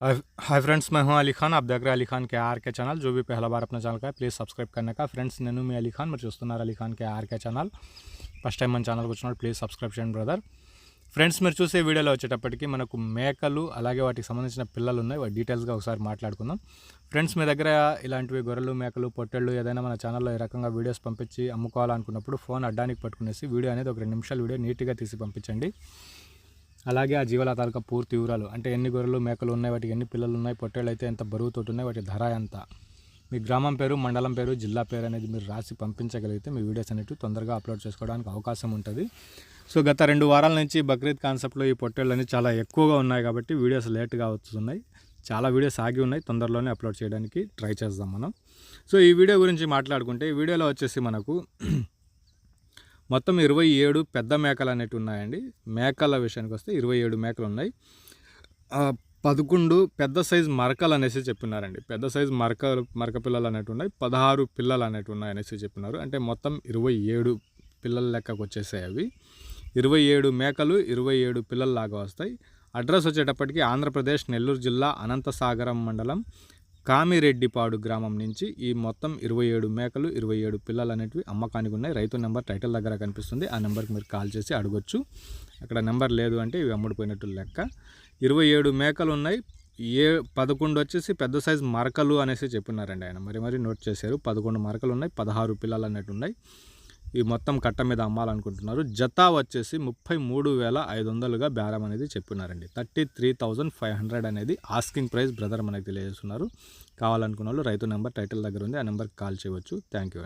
Hi friends మేము అలీ ఖాన్ ఆప్ దగ్గర అలీ ఖాన్ కే ఆర్కే ఛానల్ జో బీ పహలా బార్ అప్నా ఛానల్ కా ప్లీజ్ సబ్స్క్రైబ్ కన్నా కా ఫ్రెండ్స్ నేను మీ అలీ ఖాన్ మీరు చూస్తున్నారు అలీ ఖాన్ కే ఆర్కే ఛానల్ ఫస్ట్ టైం మన ఛానల్కి వచ్చినప్పుడు ప్లీజ్ సబ్స్క్రైబ్ చేయండి బ్రదర్ ఫ్రెండ్స్ మీరు చూసే వీడియోలో వచ్చేటప్పటికి మనకు మేకలు అలాగే వాటికి సంబంధించిన పిల్లలు ఉన్నాయి వాటి డీటెయిల్స్గా ఒకసారి మాట్లాడుకుందాం ఫ్రెండ్స్ మీ దగ్గర ఇలాంటివి గొర్రెలు మేకలు పొట్టెళ్ళు ఏదైనా మన ఛానల్లో ఏ రకంగా వీడియోస్ పంపించి అమ్ముకోవాలనుకున్నప్పుడు ఫోన్ అడ్డానికి పట్టుకునేసి వీడియో అనేది ఒక రెండు నిమిషాల వీడియో నీట్గా తీసి పంపించండి అలాగే ఆ జీవాల తాలూకా పూర్తి వివరాలు అంటే ఎన్ని గొర్రెలు మేకలు ఉన్నాయి వాటికి ఎన్ని పిల్లలు ఉన్నాయి పొట్టేళ్ళు అయితే ఎంత బరువుతో ఉన్నాయి వాటి ధర ఎంత? మీ గ్రామం పేరు మండలం పేరు జిల్లా పేరు అనేది మీరు రాసి పంపించగలిగితే మీ వీడియోస్ అనేవి తొందరగా అప్లోడ్ చేసుకోవడానికి అవకాశం ఉంటుంది. సో గత రెండు వారాల నుంచి బక్రీద్ కాన్సెప్ట్లో ఈ పొట్టేళ్ళు అనేవి చాలా ఎక్కువగా ఉన్నాయి కాబట్టి వీడియోస్ లేట్గా వస్తున్నాయి. చాలా వీడియోస్ ఆగి ఉన్నాయి తొందరలోనే అప్లోడ్ చేయడానికి ట్రై చేద్దాం మనం. సో ఈ వీడియో గురించి మాట్లాడుకుంటే ఈ వీడియోలో వచ్చేసి మనకు మొత్తం ఇరవై ఏడు పెద్ద మేకలు అనేవి ఉన్నాయండి. మేకల విషయానికి వస్తే ఇరవై ఏడు మేకలు ఉన్నాయి. పదకొండు పెద్ద సైజు మరకలు అనేసి చెప్పినారండి. పెద్ద సైజు మరక మరక పిల్లలు అనేవి ఉన్నాయి. పదహారు పిల్లలు అనేవి ఉన్నాయి అనేసి చెప్పినారు. అంటే మొత్తం ఇరవై ఏడు పిల్లల లెక్కకు వచ్చేసాయి అవి. ఇరవై ఏడు మేకలు ఇరవై ఏడు పిల్లల్లాగా వస్తాయి. అడ్రస్ వచ్చేటప్పటికి ఆంధ్రప్రదేశ్ నెల్లూరు జిల్లా అనంతసాగరం మండలం కామిరెడ్డిపాడు గ్రామం నుంచి ఈ మొత్తం ఇరవై ఏడు మేకలు ఇరవై ఏడు పిల్లలు అనేటివి అమ్మకానికి ఉన్నాయి రైతు నెంబర్ టైటిల్ దగ్గర కనిపిస్తుంది. ఆ నెంబర్కి మీరు కాల్ చేసి అడగొచ్చు. అక్కడ నెంబర్ లేదు అంటే ఇవి అమ్ముడిపోయినట్టు లెక్క. ఇరవై ఏడు మేకలు ఉన్నాయి ఏ పదకొండు వచ్చేసి పెద్ద సైజ్ మరకలు అనేసి చెప్పినారండి ఆయన. మరి మరి నోట్ చేశారు. పదకొండు మరకలు ఉన్నాయి పదహారు పిల్లలు అన్నట్టు ఉన్నాయి. ఈ మొత్తం కట్ట మీద అమ్మాలనుకుంటున్నారు. జత వచ్చేసి ముప్పై మూడు వేల ఐదు వందలుగా బేరం అనేది చెప్పినారండి. Thirty three thousand five hundred అనేది ఆస్కింగ్ ప్రైస్ బ్రదర్ మనకి తెలియజేస్తున్నారు. కావాలనుకున్న వాళ్ళు రైతు నెంబర్ టైటిల్ దగ్గర ఉంది. ఆ నెంబర్కి కాల్ చేయవచ్చు. Thank you